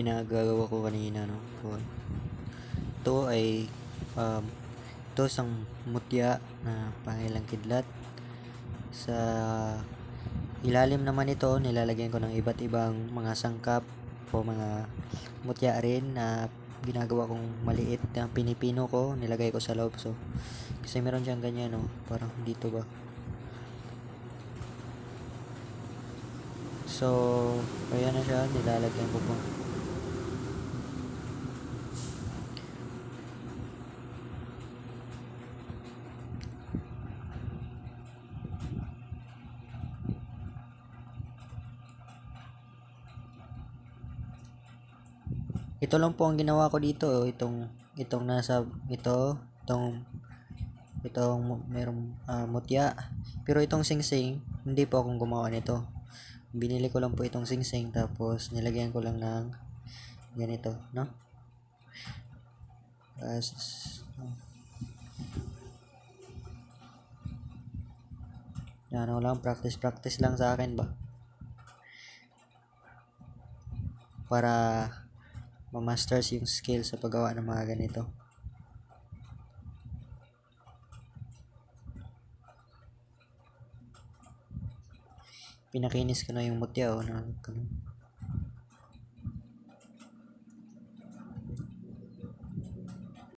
pinagagawa ko kanina, no? So, ito ay, um, ito isang mutya na pangilang kidlat. Sa ilalim naman ito, nilalagyan ko ng iba't ibang mga sangkap o mga mutya rin na ginagawa kong maliit na pinipino ko, nilagay ko sa loob. So, kasi meron siyang ganyan, no? Parang dito ba? So, ayan na siya, nilalagyan ko po. Ito lang po ang ginawa ko dito, oh. itong itong nasa ito, itong itong merong ah, mutya. Pero itong singsing, hindi po akong gumawa nito. Binili ko lang po itong singsing tapos nilagyan ko lang ng ganito, no? As, ano lang, practice practice lang sa akin ba? Para ma-masters yung skill sa paggawa ng mga ganito. Pinakinis ko na yung mutya, oh, na.